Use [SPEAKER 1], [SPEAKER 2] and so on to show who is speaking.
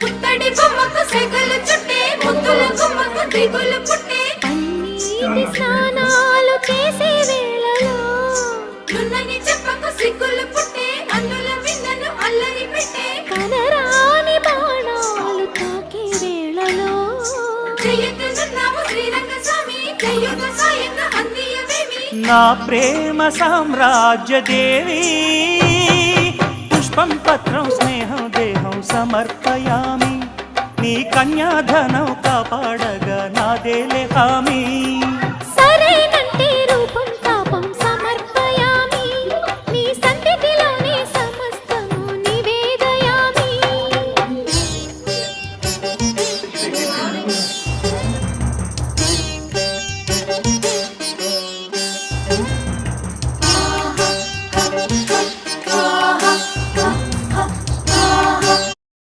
[SPEAKER 1] పుత్తడి బొమ్మకు సెగలు చుట్టే ముద్దుల గుమ్మకు దిగులు పుట్టే.
[SPEAKER 2] పన్నీటి స్నానాలు చేసే వేళలో
[SPEAKER 1] నున్నని చెప్పకు సిగ్గులు పుట్టే అన్నుల మిన్నను అల్లరి పెట్టే.
[SPEAKER 2] కనరాని బాణాలు తాకే వేళలో
[SPEAKER 1] శ్రీరంగ స్వామి చెయ్యుగ సాయంగా అందియవేమి.
[SPEAKER 3] నా ప్రేమ సామ్రాజ్య దేవి పుష్పం పత్రం సమర్పయామి. నీ కన్యాధనం కాపాడగా నాదేలే హామీ.